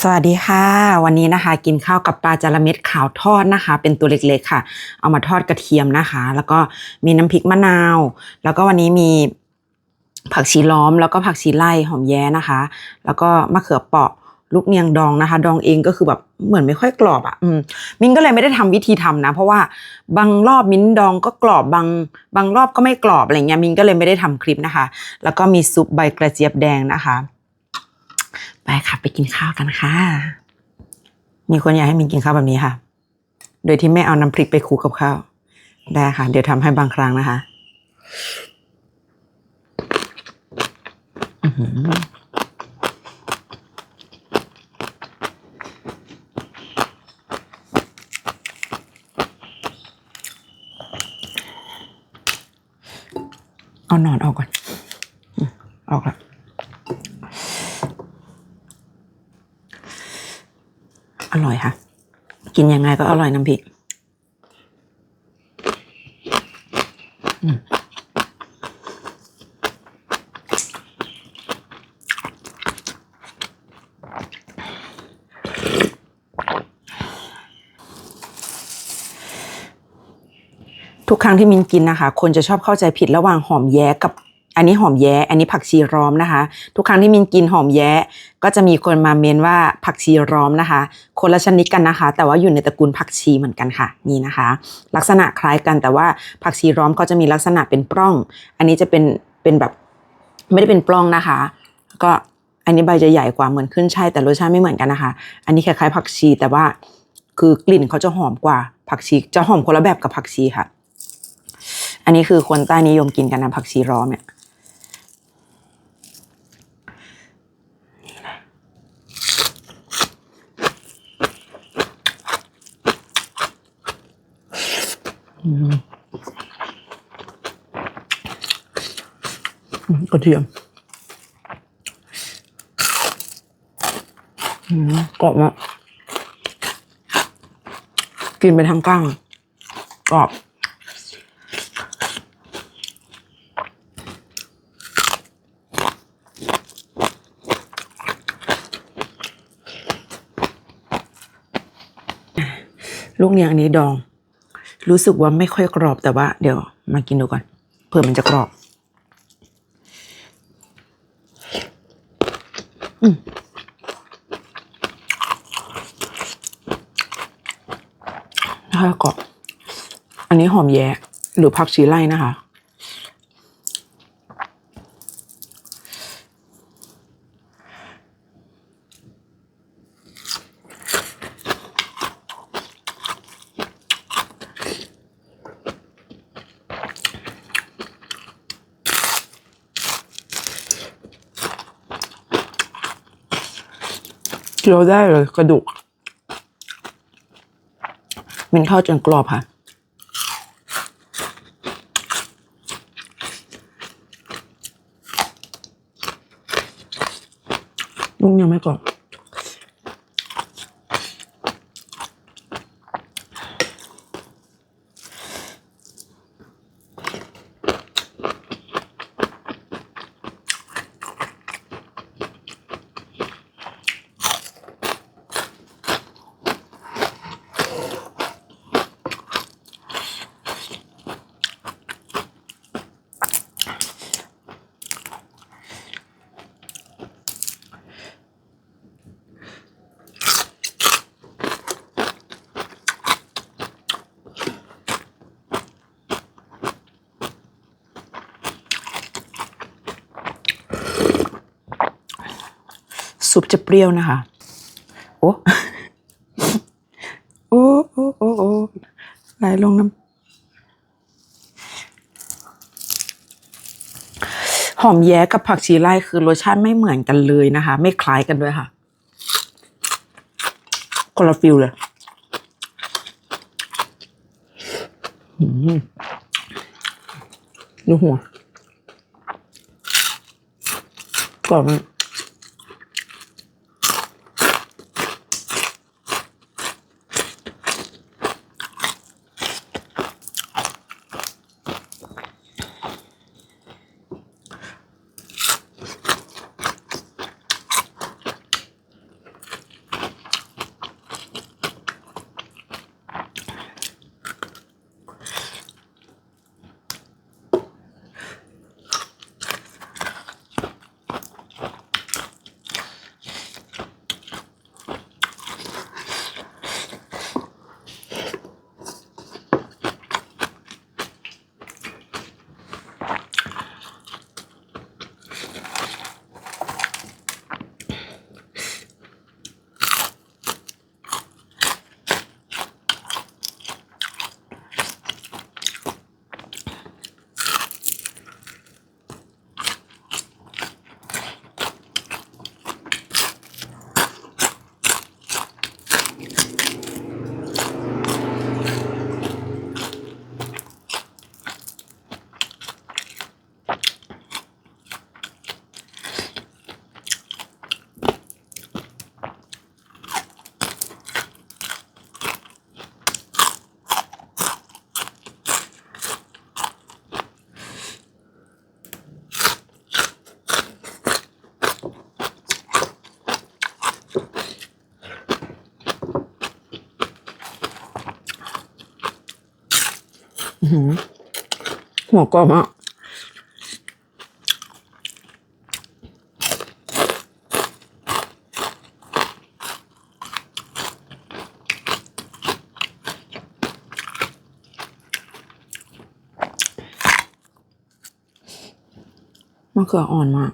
สวัสดีค่ะ วันนี้นะคะ กินข้าวกับปลาจาระเม็ดขาวทอดนะคะ เป็นตัวเล็กๆค่ะ เอามาทอดกระเทียมนะคะ แล้วก็มีน้ำพริกมะนาว แล้วก็วันนี้มีผักชีล้อมแล้วก็ผักชีไล่หอมแย้นะคะ แล้วก็มะเขือเปราะลูกเนียงดองนะคะ ดองเองก็คือแบบเหมือนไม่ค่อยกรอบอะ่ะมิ้นก็เลยไม่ได้ทำวิธีทำนะ เพราะว่าบางรอบมิ้นดองก็กรอบบางบางรอบก็ไม่กรอบอะไรเงี้ยมิ้นก็เลยไม่ได้ทำคลิปนะคะ แล้วก็มีซุปใบกระเจี๊ยบแดงนะคะ ไปค่ะไปกินข้าวกันค่ะ มีคนอยากให้มินกินข้าวแบบนี้ค่ะ โดยที่ไม่เอาน้ำพริกไปคลุกกับข้าวได้ค่ะ เดี๋ยวทำให้บางครั้งนะคะอื้อหือเอาหนอนออกก่อนอืมออกแล้ว อร่อยค่ะ กินยังไงก็อร่อยน้ำพริกทุกครั้งที่มินกินนะคะ คนจะชอบเข้าใจผิดระหว่างหอมแย้กับ อันนี้หอมแย้ อันนี้ผักชีร้อมนะคะ ทุกครั้งที่มินกินหอมแย้ ก็จะมีคนมาเมนว่าผักชีร้อมนะคะ คนละชนิดกันนะคะ แต่ว่าอยู่ในตระกูลผักชีเหมือนกันค่ะ นี่นะคะ ลักษณะคล้ายกันแต่ว่าผักชีร้อมเขาจะมีลักษณะเป็นปล้อง อันนี้จะเป็นเป็นแบบไม่ได้เป็นปล้องนะคะ ก็อันนี้ใบจะใหญ่กว่าเหมือนขึ้นช่ายแต่รสชาติไม่เหมือนกันนะคะ อันนี้คล้ายๆผักชีแต่ว่าคือกลิ่นเขาจะหอมกว่าผักชี จะหอมคนละแบบกับผักชีค่ะ อันนี้คือคนใต้นิยมกินกันนะผักชีร้อมเนี่ย อืมอืม กระเทียมอืมกรอบมากกินไปทั้งก้างกรอบลูกเนียงนี้ดอง รู้สึกว่าไม่ค่อยกรอบแต่ว่า เดี๋ยวมากินดูก่อนเผื่อมันจะกรอบ อืมถ้ากรอบ อันนี้หอมแยะหรือผักชีไล่นะคะ เคี้ยวได้เลยกระดูก มันทอดจนกรอบค่ะลุงยังไม่กรอบ ซุปจะเปรี้ยวนะคะ โอ้โอ้โอ้โอ้โอ้ไหลลงน้ำหอมแย้กับผักชีไล่คือรสชาติไม่เหมือนกันเลยนะคะ ไม่คล้ายกันด้วยค่ะคนละฟิลเลยดูหัวกรอบมาก หือหัวกรอบมากมะเขืออ่อนมาก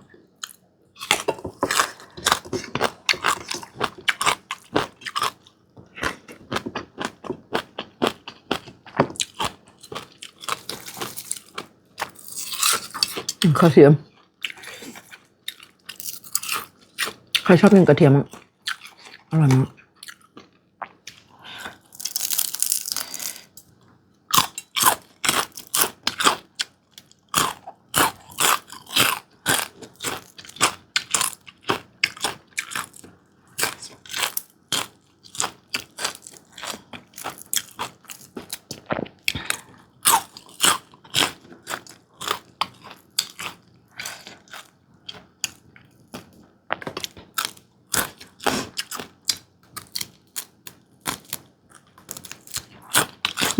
กระเทียม ใครชอบกินกระเทียมอะอร่อยมาก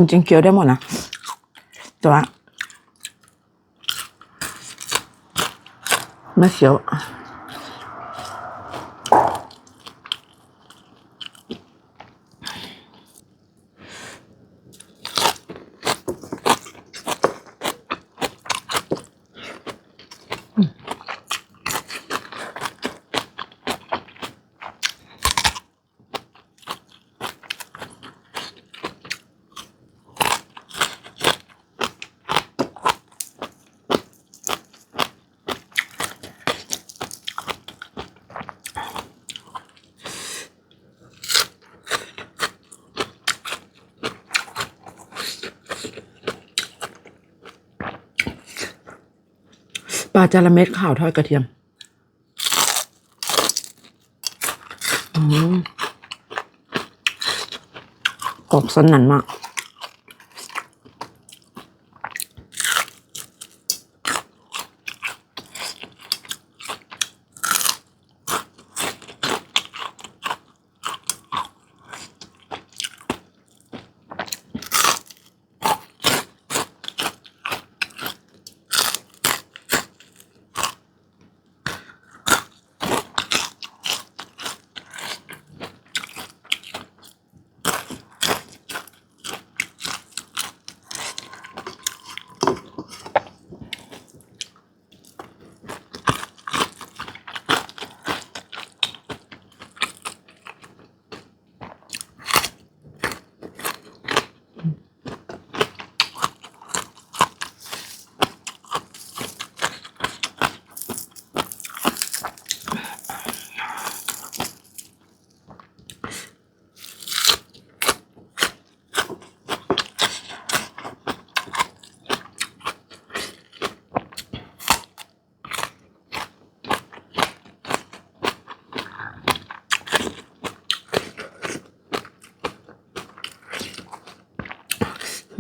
จริงๆเคี้ยวได้หมดนะแต่ว่าไม่เคี้ยว ป ลาจาระเม็ดข่าวทอดกระเทียมอืมกรอบสนั่นมาก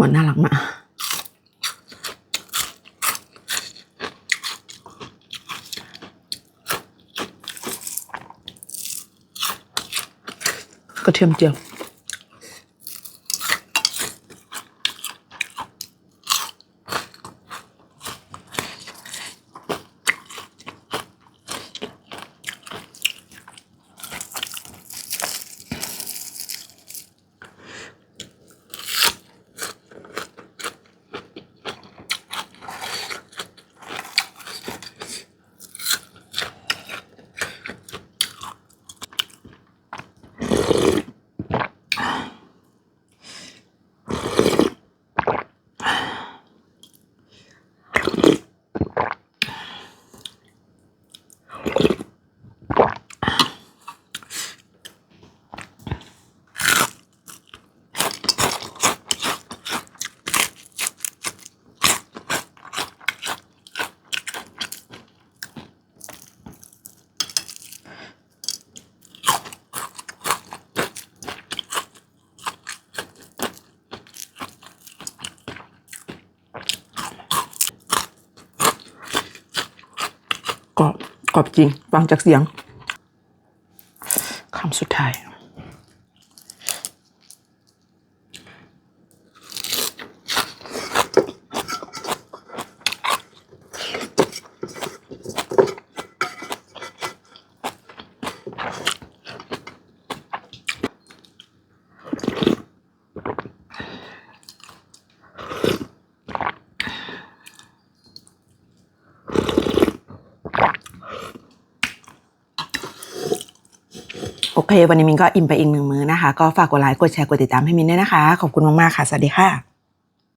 หัวน่ารักมากกระเทียมเจียว กร อบจริงฟังจากเสียงคำสุดท้าย อ โอเค วันนี้มินก็อิ่มไปอีกหนึ่งมื้อนะคะ ก็ฝากกดไลค์กดแชร์กดติดตามให้มินด้วยนะคะ ขอบคุณมากๆค่ะ สวัสดีค่ะ